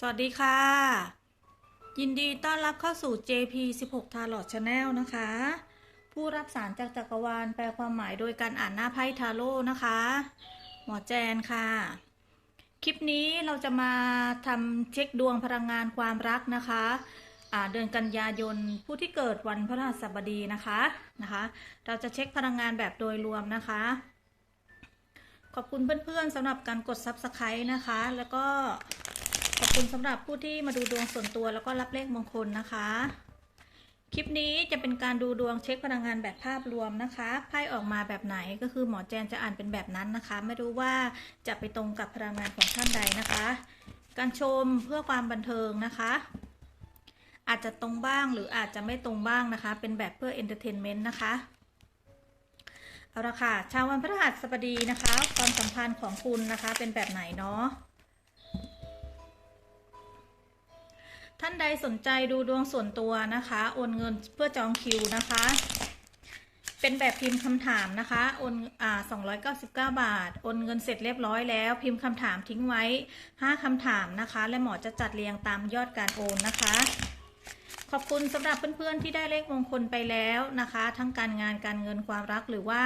สวัสดีค่ะ ยินดีต้อนรับเข้าสู่ JP 16 Tarot Channel นะคะ ผู้รับสารจากจักรวาลแปลความหมายโดยการอ่านหน้าไพ่ทาโร่นะคะ หมอแจนค่ะ คลิปนี้เราจะมาทำเช็คดวงพลังงานความรักนะคะเดือนกันยายนผู้ที่เกิดวันพฤหัสบดีนะคะนะคะ เราจะเช็คพลังงานแบบโดยรวมนะคะ ขอบคุณเพื่อนๆสำหรับการกด Subscribe นะคะ แล้วก็ ขอบคุณสำหรับผู้ที่มาดูดวงส่วนตัวแล้วก็รับเลขมงคลนะคะ คลิปนี้จะเป็นการดูดวงเช็คพลังงานแบบภาพรวมนะคะไพ่ออกมาแบบไหนก็คือหมอแจนจะอ่านเป็นแบบนั้นนะคะ ไม่รู้ว่าจะไปตรงกับพลังงานของท่านใดนะคะ การชมเพื่อความบันเทิงนะคะ อาจจะตรงบ้างหรืออาจจะไม่ตรงบ้างนะคะ เป็นแบบเพื่อเอนเตอร์เทนเมนต์นะคะเอาละค่ะชาววันพฤหัสบดีนะคะ ความสัมพันธ์ของคุณนะคะเป็นแบบไหนเนาะ ท่านใดสนใจดูดวงส่วนตัวนะคะ โอนเงินเพื่อจองคิวนะคะ เป็นแบบพิมพ์คำถามนะคะ โอนอ่า299 บาท โอนเงินเสร็จเรียบร้อยแล้ว พิมพ์คำถามทิ้งไว้ 5คำถามนะคะ และหมอจะจัดเรียงตามยอดการโอนนะคะ ขอบคุณสำหรับเพื่อนๆที่ได้เลขมงคลไปแล้วนะคะ ทั้งการงานการเงินความรักหรือว่า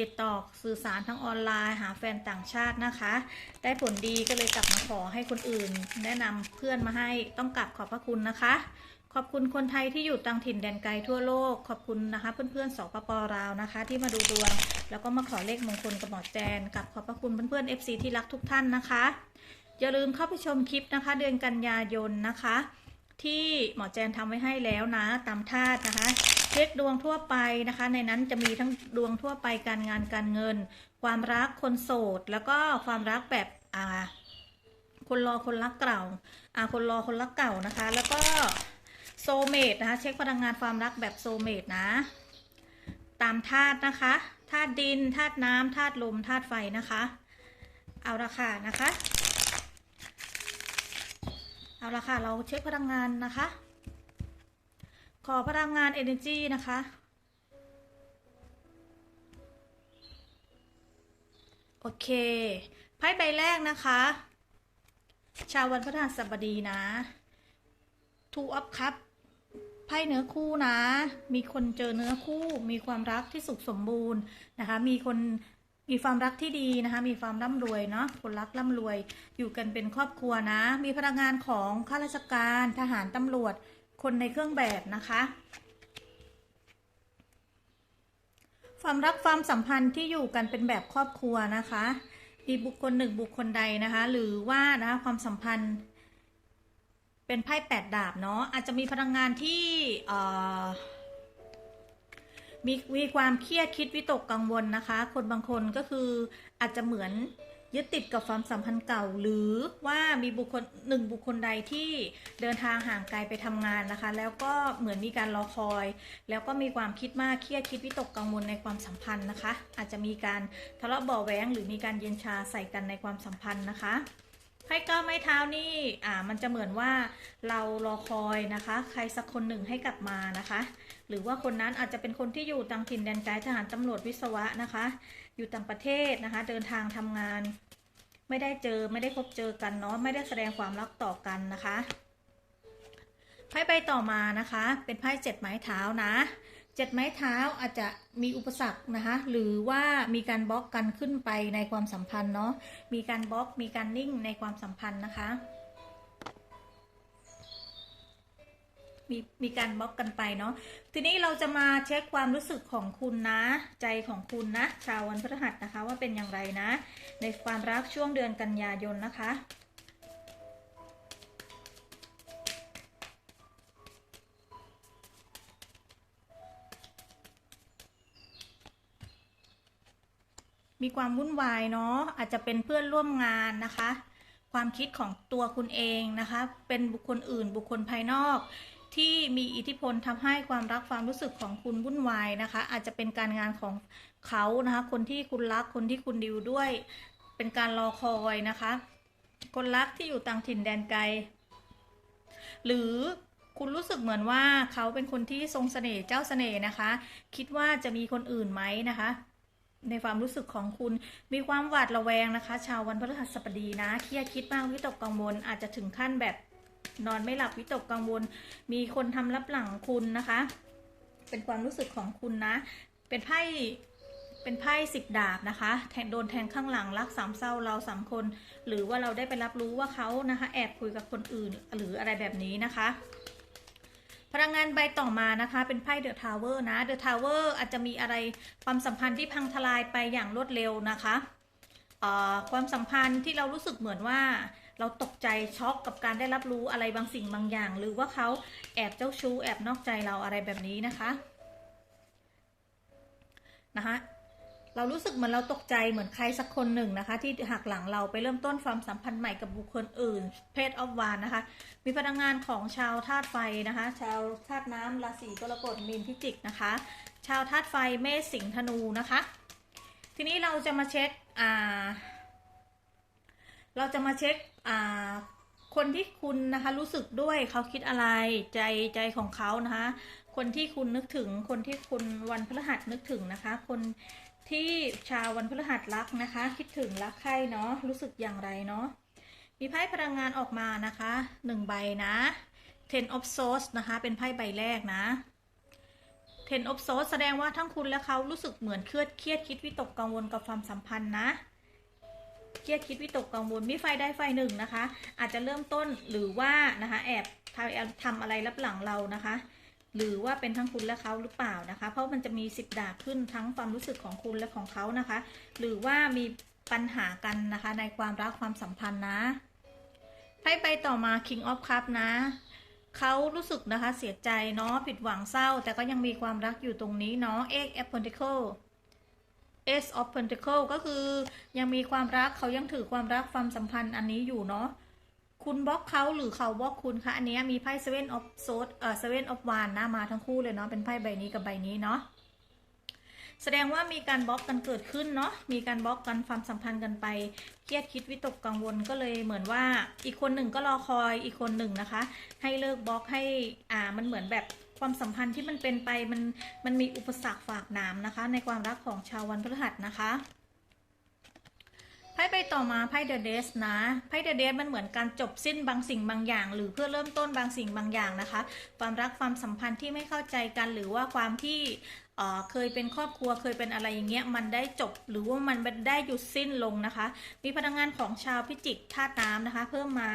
ติดต่อสื่อสารทั้งออนไลน์หาแฟนต่างชาตินะคะ ได้ผลดีก็เลยกลับมาขอให้คนอื่น แนะนำเพื่อนมาให้ต้องกลับขอบพระคุณนะคะ ขอบคุณคนไทยที่อยู่ต่างถิ่นแดนไกลทั่วโลก ขอบคุณนะคะเพื่อนๆสปปลาวนะคะ ที่มาดูดวงแล้วก็มาขอเลขมงคลกับหมอแจนกับขอบพระคุณเพื่อนๆ FC ที่รักทุกท่านนะคะอย่าลืมเข้าไปชมคลิปนะคะ เดือนกันยายนนะคะ ที่หมอแจนทำไว้ให้แล้วนะตามธาตุนะคะ เช็คดวงทั่วไปนะคะ ในนั้นจะมีทั้งดวงทั่วไปการงานการเงิน ความรักคนโสด แล้วก็ความรักแบบอ่าคนรอคนรักเก่าอ่าคนรอคนรักเก่านะคะ แล้วก็โซเมดนะคะ เช็คพลังงานความรักแบบโซเมดนะ ตามธาตุนะคะธาตุดินธาตุน้ำธาตุลมธาตุไฟนะคะ เอาละค่ะนะคะ เอาละค่ะ เราเช็คพลังงานนะคะ ขอพลังงาน energy นะคะ โอเคไพ่ใบแรกนะคะ ชาววันพฤหัสบดีนะ two of cup ไพ่เนื้อคู่นะ มีคนเจอเนื้อคู่ มีความรักที่สุขสมบูรณ์นะคะ มีคน มีความรักที่ดีนะคะ มีความร่ำรวยเนาะ คนรักร่ำรวย อยู่กันเป็นครอบครัวนะ มีพลังงานของข้าราชการทหารตำรวจ คนในเครื่องแบบนะคะ ความรักความสัมพันธ์ที่อยู่กันเป็นแบบครอบครัวนะคะ มีบุคคลหนึ่งบุคคลใดนะคะ หรือว่านะคะความสัมพันธ์ เป็นไพ่แปดดาบเนาะ อาจจะมีพลังงานที่เอ่อ มีมีความเครียดคิดวิตกกังวลนะคะ คนบางคนก็คืออาจจะเหมือนยึดติดกับความสัมพันธ์เก่า หรือว่ามีบุคคลหนึ่งบุคคลใดที่เดินทางห่างไกลไปทำงานนะคะ แล้วก็เหมือนมีการรอคอย แล้วก็มีความคิดมากเครียดคิดวิตกกังวลในความสัมพันธ์นะคะ อาจจะมีการทะเลาะเบาะแว้งหรือมีการเย็นชาใส่กันในความสัมพันธ์นะคะไพ่ก้าไม้เท้านี่อ่ามันจะเหมือนว่าเรารอคอยนะคะ ใครสักคนหนึ่งให้กลับมานะคะ หรือว่าคนนั้นอาจจะเป็นคนที่อยู่ต่างถิ่นแดนไกลทหารตำรวจวิศวะนะคะ อยู่ต่างประเทศนะคะ เดินทางทำงาน ไม่ได้เจอไม่ได้พบเจอกันเนาะไม่ได้แสดงความรักต่อกันนะคะไพ่ใบต่อมานะคะ เป็นไพ่เจ็ดไม้เท้านะเจ็ดไม้เท้าอาจจะมีอุปสรรคนะคะ หรือว่ามีการบล็อกกันขึ้นไปในความสัมพันธ์เนาะมีการบล็อกมีการนิ่งในความสัมพันธ์นะคะ มีมีการบล็อกกันไปเนาะทีนี้เราจะมาเช็คความรู้สึกของคุณนะ ใจของคุณนะ ชาววันพฤหัสนะคะ ว่าเป็นอย่างไรนะ ในความรักช่วงเดือนกันยายนนะคะมีความวุ่นวายเนาะอาจจะเป็นเพื่อนร่วมงานนะคะ ความคิดของตัวคุณเองนะคะ เป็นบุคคลอื่นบุคคลภายนอก ที่มีอิทธิพลทำให้ความรักความรู้สึกของคุณวุ่นวายนะคะ อาจจะเป็นการงานของเขานะคะ คนที่คุณรักคนที่คุณดิวด้วย เป็นการรอคอยนะคะ คนรักที่อยู่ต่างถิ่นแดนไกล หรือคุณรู้สึกเหมือนว่าเขาเป็นคนที่ทรงเสน่ห์เจ้าเสน่ห์นะคะ คิดว่าจะมีคนอื่นไหมนะคะ ในความรู้สึกของคุณมีความหวาดระแวงนะคะ ชาววันพฤหัสบดีนะเครียดคิดมากวิตกกังวลอาจจะถึงขั้นแบบ นอนไม่หลับวิตกกังวล มีคนทำรับหลังคุณนะคะ เป็นความรู้สึกของคุณนะ เป็นไพ่เป็นไพ่สิบดาบนะคะแทงโดนแทงข้างหลังรักสามเศร้าเราสามคน หรือว่าเราได้ไปรับรู้ว่าเขานะคะ แอบคุยกับคนอื่นหรืออะไรแบบนี้นะคะ พลังงานใบต่อมานะคะ เป็นไพ่เดอะทาวเวอร์นะเดอะทาวเวอร์อาจจะมีอะไรความสัมพันธ์ที่พังทลายไปอย่างรวดเร็วนะคะความสัมพันธ์ที่เรารู้สึกเหมือนว่า เราตกใจช็อกกับการได้รับรู้อะไรบางสิ่งบางอย่าง หรือว่าเขาแอบเจ้าชู้แอบนอกใจเราอะไรแบบนี้นะคะนะคะเรารู้สึกเหมือนเราตกใจเหมือนใครสักคนหนึ่งนะคะ ที่หักหลังเราไปเริ่มต้นความสัมพันธ์ใหม่กับบุคคลอื่น เพศออฟวานนะคะ มีพลังงานของชาวธาตุไฟนะคะ ชาวธาตุน้ำราศีกรกฎมีนพิจิกนะคะ ชาวธาตุไฟเมษสิงห์ธนูนะคะ ทีนี้เราจะมาเช็คอ่าเราจะมาเช็ค คนที่คุณนะคะรู้สึกด้วยเขาคิดอะไรใจใจของเขานะคะ คนที่คุณนึกถึงคนที่คุณวันพฤหัสนึกถึงนะคะ คนที่ชาววันพฤหัสรักนะคะ คิดถึงรักใครเนาะรู้สึกอย่างไรเนาะมีไพ่พลังงานออกมานะคะหนึ่งใบนะ Ten of Swords นะคะ เป็นไพ่ใบแรกนะ Ten of Swords แสดงว่าทั้งคุณและเขารู้สึกเหมือนเครียดเครียดคิดวิตกกังวลกับความสัมพันธ์นะ เครียดคิดวิตกกังวลมีไฟได้ไฟหนึ่งนะคะ อาจจะเริ่มต้นหรือว่านะคะแอบทำอบทำอะไรรับหลังเรานะคะ หรือว่าเป็นทั้งคุณและเขาหรือเปล่านะคะ เพราะมันจะมีสิบดาบขึ้นทั้งความรู้สึกของคุณและของเขานะคะ หรือว่ามีปัญหากันนะคะในความรักความสัมพันธ์นะไพ่ไปต่อมา King of Cup นะเขารู้สึกนะคะเสียใจเนาะผิดหวังเศร้า แต่ก็ยังมีความรักอยู่ตรงนี้เนาะ Eight of Pentacles Ace of Pentacle ก็คือยังมีความรักเขายังถือความรักความสัมพันธ์อันนี้อยู่เนาะคุณบล็อกเขาหรือเขาบล็อกคุณคะอันนี้มีไพ่ Seven of Swords เอ่อ Seven of Wands นะมาทั้งคู่เลยเนาะเป็นไพ่ใบนี้กับใบนี้เนาะแสดงว่ามีการบล็อกกันเกิดขึ้นเนาะ มีการบล็อกกันความสัมพันธ์กันไป เครียดคิดวิตกกังวลก็เลยเหมือนว่าอีกคนหนึ่งก็รอคอยอีกคนหนึ่งนะคะ ให้เลิกบล็อกให้อ่ามันเหมือนแบบ ความสัมพันธ์ที่มันเป็นไปมันมันมีอุปสรรคฝากหนามนะคะ ในความรักของชาววันพฤหัสนะคะไพ่ไปต่อมาไพ่เดอะเดสนะไพ่เดอะเดสมันเหมือนการจบสิ้นบางสิ่งบางอย่าง หรือเพื่อเริ่มต้นบางสิ่งบางอย่างนะคะ ความรักความสัมพันธ์ที่ไม่เข้าใจกัน หรือว่าความที่เออเคยเป็นครอบครัวเคยเป็นอะไรอย่างเงี้ยมันได้จบหรือว่ามันได้หยุดสิ้นลงนะคะ มีพลังงานของชาวพิจิกธาตุน้ำนะคะ เพิ่มมา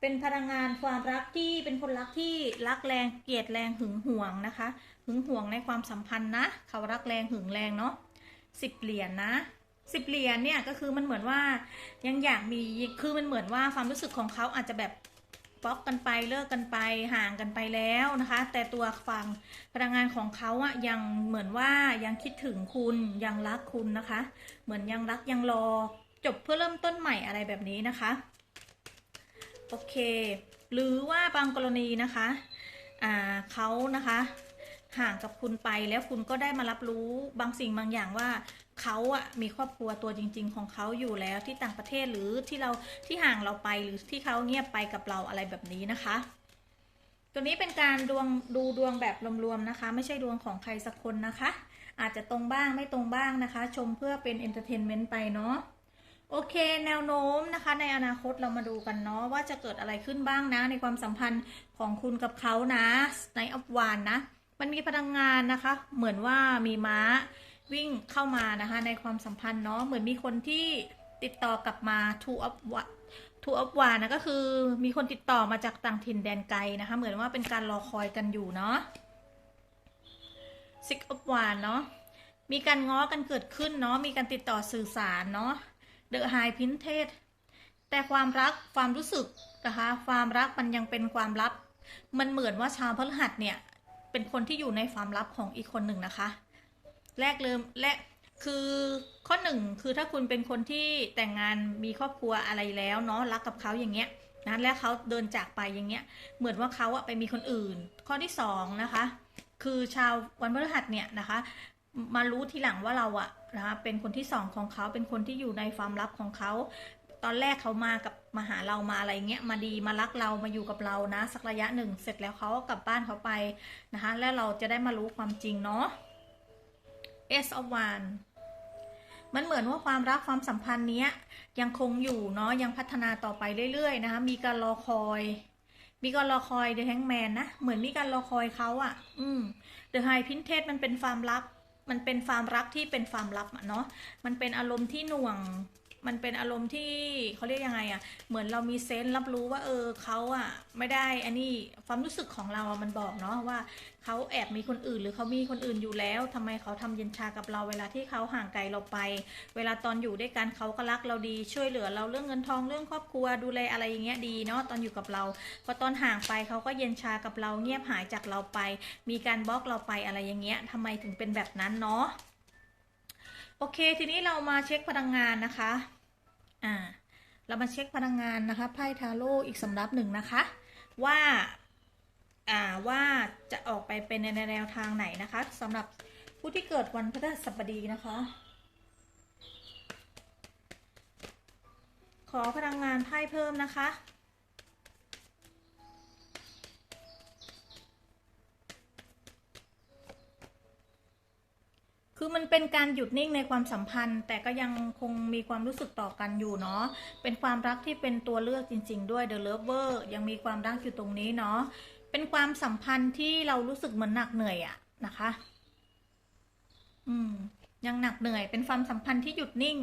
เป็นพลังงานความรักที่เป็นคนรักที่รักแรงเกลียดแรงหึงหวงนะคะ หึงหวงในความสัมพันธ์นะ เขารักแรงหึงแรงเนาะสิบเหรียญนะสิบเหรียญเนี่ยก็คือมันเหมือนว่ายังอยากมีคือมันเหมือนว่าความรู้สึกของเขาอาจจะแบบบล็อกกันไปเลิกกันไปห่างกันไปแล้วนะคะ แต่ตัวฟังพลังงานของเขาอะยังเหมือนว่ายังคิดถึงคุณยังรักคุณนะคะ เหมือนยังรักยังรอ จบเพื่อเริ่มต้นใหม่อะไรแบบนี้นะคะ โอเค หรือว่าบางกรณีนะคะอ่าเขานะคะห่างกับคุณไปแล้วคุณก็ได้มารับรู้บางสิ่งบางอย่างว่าเขาอะมีครอบครัวตัวจริง ๆ ของเขาอยู่แล้วที่ต่างประเทศหรือที่เราที่ห่างเราไปหรือที่เขาเงียบไปกับเราอะไรแบบนี้นะคะ ตัวนี้เป็นการดวงดูดวงแบบรวมๆนะคะ ไม่ใช่ดวงของใครสักคนนะคะ อาจจะตรงบ้างไม่ตรงบ้างนะคะ ชมเพื่อเป็นเอนเตอร์เทนเมนต์ไปเนาะ โอเค แนวโน้มนะคะ ในอนาคตเรามาดูกันเนาะว่าจะเกิดอะไรขึ้นบ้างนะ ในความสัมพันธ์ของคุณกับเขานะในอัพวานนะ มันมีพลังงานนะคะ เหมือนว่ามีม้าวิ่งเข้ามานะคะ ในความสัมพันธ์เนาะเหมือนมีคนที่ติดต่อกลับมา to of ทูอัพวานะก็คือมีคนติดต่อมาจากต่างถิ่นแดนไกลนะคะ เหมือนว่าเป็นการรอคอยกันอยู่เนาะซิกอัพวานเนาะมีการง้อกันเกิดขึ้นเนาะมีการติดต่อสื่อสารเนาะ เดอะไฮพินเทสแต่ความรักความรู้สึกนะคะความรักมันยังเป็นความลับ มันเหมือนว่าชาวพฤหัสเนี่ยเป็นคนที่อยู่ในความลับของอีกคนหนึ่งนะคะ แรกเริ่มและคือข้อหนึ่งคือถ้าคุณเป็นคนที่แต่งงานมีครอบครัวอะไรแล้วเนาะรักกับเขาอย่างเงี้ยนะแล้วเขาเดินจากไปอย่างเงี้ย เหมือนว่าเขาอะไปมีคนอื่น ข้อที่สองนะคะ คือชาววันพฤหัสเนี่ยนะคะ มารู้ทีหลังว่าเราอะนะคะเป็นคนที่สองของเขาเป็นคนที่อยู่ในความลับของเขา ตอนแรกเขามากับมาหาเรามาอะไรเงี้ยมาดีมารักเรามาอยู่กับเรานะ สักระยะหนึ่งเสร็จแล้วเขาก็กลับบ้านเขาไปนะคะ แล้วเราจะได้มารู้ความจริงเนาะ S of One มันเหมือนว่าความรักความสัมพันธ์เนี้ยยังคงอยู่เนาะยังพัฒนาต่อไปเรื่อยๆนะคะมีการรอคอยมีการรอคอยเดอะแฮงแมนนะเหมือนมีการรอคอยเขาอะ่ะ อืมเดอะไฮพินเทสมันเป็นความลับ มันเป็นความรักที่เป็นความลับเนาะมันเป็นอารมณ์ที่หน่วง มันเป็นอารมณ์ที่เขาเรียกยังไงอะ่ะ เหมือนเรามีเซนส์รับรู้ว่าเออเขาอะ่ะไม่ได้ อันนี้ความรู้สึกของเราอะมันบอกเนาะว่าเขาแอบมีคนอื่น หรือเขามีคนอื่นอยู่แล้วทำไมเขาทำเย็นชากับเราเวลาที่เขาห่างไกลเราไป เวลาตอนอยู่ด้วยกันเขาก็รักเราดีช่วยเหลือเราเรื่องเงินทองเรื่องครอบครัวดูแลอะไรอย่างเงี้ยดีเนาะตอนอยู่กับเรา พอตอนห่างไปเขาก็เย็นชากับเราเงียบหายจากเราไป มีการบล็อกเราไปอะไรอย่างเงี้ยทำไมถึงเป็นแบบนั้นเนาะ โอเค ทีนี้เรามาเช็คพลังงานนะคะ อ่า เรามาเช็คพลังงานนะคะ ไพ่ทาโร่อีกสำรับหนึ่งนะคะ ว่า อ่า ว่าจะออกไปเป็นในแนวทางไหนนะคะสำหรับผู้ที่เกิดวันพฤหัสบดีนะคะ ขอพลังงานไพ่เพิ่มนะคะ คือมันเป็นการหยุดนิ่งในความสัมพันธ์ แต่ก็ยังคงมีความรู้สึกต่อกันอยู่เนาะ เป็นความรักที่เป็นตัวเลือกจริง ๆ ด้วย The Lover ยังมีความรักอยู่ตรงนี้เนาะ เป็นความสัมพันธ์ที่เรารู้สึกเหมือนหนักเหนื่อยอะนะคะ อืม ยังหนักเหนื่อย เป็นความสัมพันธ์ที่หยุดนิ่ง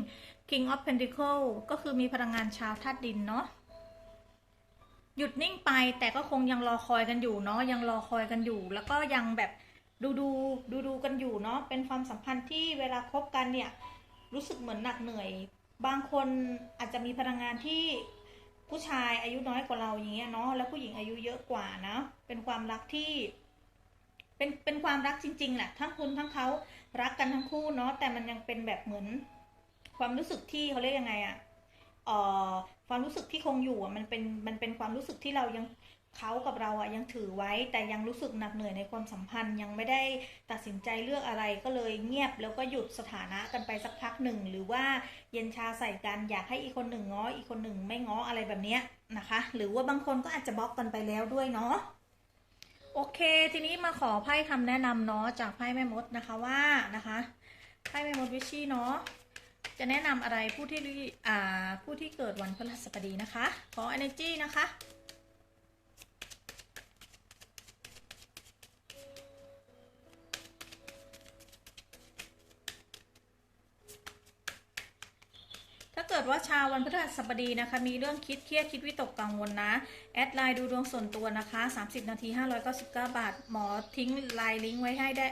King of Pentacle ก็คือมีพลังงานชาวธาตุดินเนาะหยุดนิ่งไปแต่ก็คงยังรอคอยกันอยู่เนาะยังรอคอยกันอยู่ แล้วก็ยังแบบ ดูดูดูดูกันอยู่เนาะเป็นความสัมพันธ์ที่เวลาคบกันเนี่ยรู้สึกเหมือนหนักเหนื่อย บางคนอาจจะมีพลังงานที่ผู้ชายอายุน้อยกว่าเราอย่างเงี้ยเนาะแล้วผู้หญิงอายุเยอะกว่านะเป็นความรักที่ เป็นเป็นความรักจริงๆแหละทั้งคุณทั้งเขารักกันทั้งคู่เนาะแต่มันยังเป็นแบบเหมือน ความรู้สึกที่เขาเรียกยังไงอะเอ่อความรู้สึกที่คงอยู่อะมันเป็นมันเป็นความรู้สึกที่เรายัง เขากับเราอะยังถือไว้ แต่ยังรู้สึกหนักเหนื่อยในความสัมพันธ์ ยังไม่ได้ตัดสินใจเลือกอะไรก็เลยเงียบแล้วก็หยุดสถานะกันไปสักพักหนึ่ง หรือว่าเย็นชาใส่กันอยากให้อีกคนหนึ่งง้ออีกคนหนึ่งไม่ง้ออะไรแบบเนี้ยนะคะ หรือว่าบางคนก็อาจจะบล็อกกันไปแล้วด้วยเนาะโอเค ทีนี้มาขอไพ่คำแนะนำเนาะจากไพ่แม่มดนะคะว่านะคะไพ่แม่มดวิชชี่เนาะจะแนะนำอะไรผู้ที่อ่าผู้ที่เกิดวันพฤหัสบดีนะคะขอ energy นะคะ เกิดว่าชาววันพฤหัสบดีนะคะ มีเรื่องคิดเครียดคิดวิตกกังวลนะ แอดไลน์ดูดวงส่วนตัวนะคะ 30 นาที 599 บาท หมอทิ้งไลน์ลิงก์ไว้ให้ได้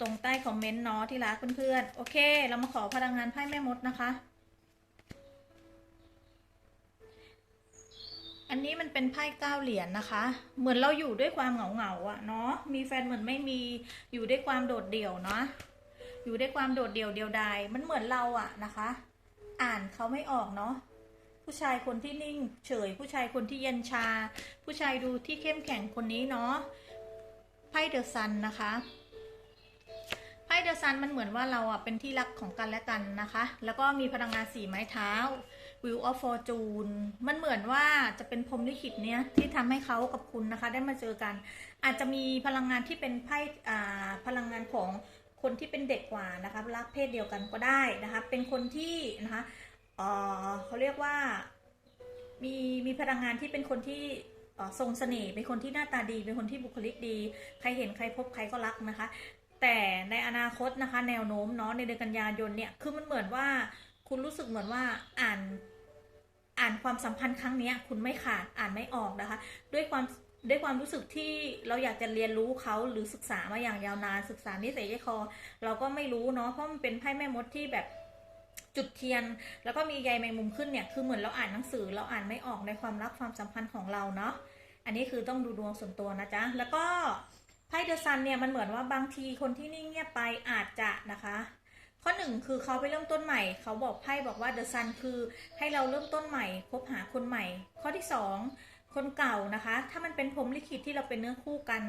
ตรงใต้คอมเมนต์เนาะที่รักเพื่อนๆ โอเค เรามาขอพลังงานไพ่แม่มดนะคะ อันนี้มันเป็นไพ่เก้าเหรียญนะคะ เหมือนเราอยู่ด้วยความเหงาเหงาๆอะเนาะ มีแฟนเหมือนไม่มี อยู่ด้วยความโดดเดี่ยวเนาะ อยู่ด้วยความโดดเดี่ยวเดียวดาย มันเหมือนเราอะนะคะ อ่านเขาไม่ออกเนาะผู้ชายคนที่นิ่งเฉย ผู้ชายคนที่เย็นชา ผู้ชายดูที่เข้มแข็งคนนี้เนาะไพ่เดอะซันนะคะไพ่เดอะซันมันเหมือนว่าเราอะเป็นที่รักของกันและกันนะคะ แล้วก็มีพลังงานสีไม้เท้า Wheel of Fortune มันเหมือนว่าจะเป็นพรมลิขิตเนี้ยที่ทำให้เขากับคุณนะคะ ได้มาเจอกัน อาจจะมีพลังงานที่เป็นไพ่อ่าพลังงานของ คนที่เป็นเด็กกว่านะคะรักเพศเดียวกันก็ได้นะคะ เป็นคนที่นะคะเเขาเรียกว่ามีมีพลังงานที่เป็นคนที่ทรงเสน่ห์เป็นคนที่หน้าตาดี เป็นคนที่บุคลิกดี ใครเห็นใครพบใครก็รักนะคะ แต่ในอนาคตนะคะ แนวโน้มเนาะในเดือนกันยายนเนี่ยคือมันเหมือนว่าคุณรู้สึกเหมือนว่าอ่านอ่านความสัมพันธ์ครั้งนี้คุณไม่ขาดอ่านไม่ออกนะคะ ด้วยความ ด้วยความรู้สึกที่เราอยากจะเรียนรู้เขาหรือศึกษามาอย่างยาวนานศึกษานิสัยใจคอ เราก็ไม่รู้เนาะเพราะมันเป็นไพ่แม่มดที่แบบจุดเทียน แล้วก็มีใยแมงมุมขึ้นเนี่ยคือเหมือนเราอ่านหนังสือ เราอ่านไม่ออกในความรักความสัมพันธ์ของเราเนาะอันนี้คือต้องดูดวงส่วนตัวนะจ๊ะแล้วก็ไพ่เดอะซันเนี่ยมันเหมือนว่าบางทีคนที่นิ่งเงียบไปอาจจะนะคะข้อหนึ่งคือเขาไปเริ่มต้นใหม่ เขาบอกไพ่บอกว่าเดอะซันคือให้เราเริ่มต้นใหม่ พบหาคนใหม่ ข้อที่สอง คนเก่านะคะ ถ้ามันเป็นพรมลิขิตที่เราเป็นเนื้อคู่กัน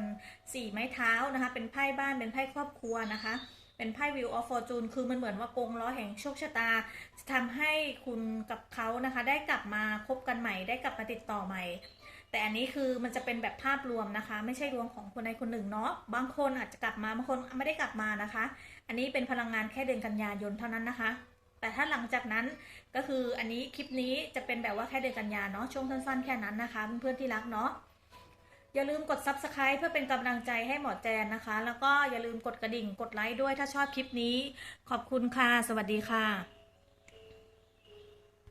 สี่ไม้เท้านะคะ เป็นไพ่บ้านเป็นไพ่ครอบครัวนะคะ เป็นไพ่ Wheel of Fortune คือมันเหมือนว่ากงล้อแห่งโชคชะตา จะทำให้คุณกับเขานะคะ ได้กลับมาคบกันใหม่ ได้กลับมาติดต่อใหม่ แต่อันนี้คือมันจะเป็นแบบภาพรวมนะคะ ไม่ใช่รวมของคนใดคนหนึ่งเนาะบางคนอาจจะกลับมาบางคนไม่ได้กลับมานะคะ อันนี้เป็นพลังงานแค่เดือนกันยายนเท่านั้นนะคะ แต่ถ้าหลังจากนั้นก็คืออันนี้คลิปนี้จะเป็นแบบว่าแค่เดือนกันยาเนาะช่วงสั้นๆแค่นั้นนะคะเพื่อนๆที่รักเนาะอย่าลืมกด subscribe เพื่อเป็นกำลังใจให้หมอแจนนะคะ แล้วก็อย่าลืมกดกระดิ่งกดไลค์ด้วยถ้าชอบคลิปนี้ ขอบคุณค่ะ สวัสดีค่ะ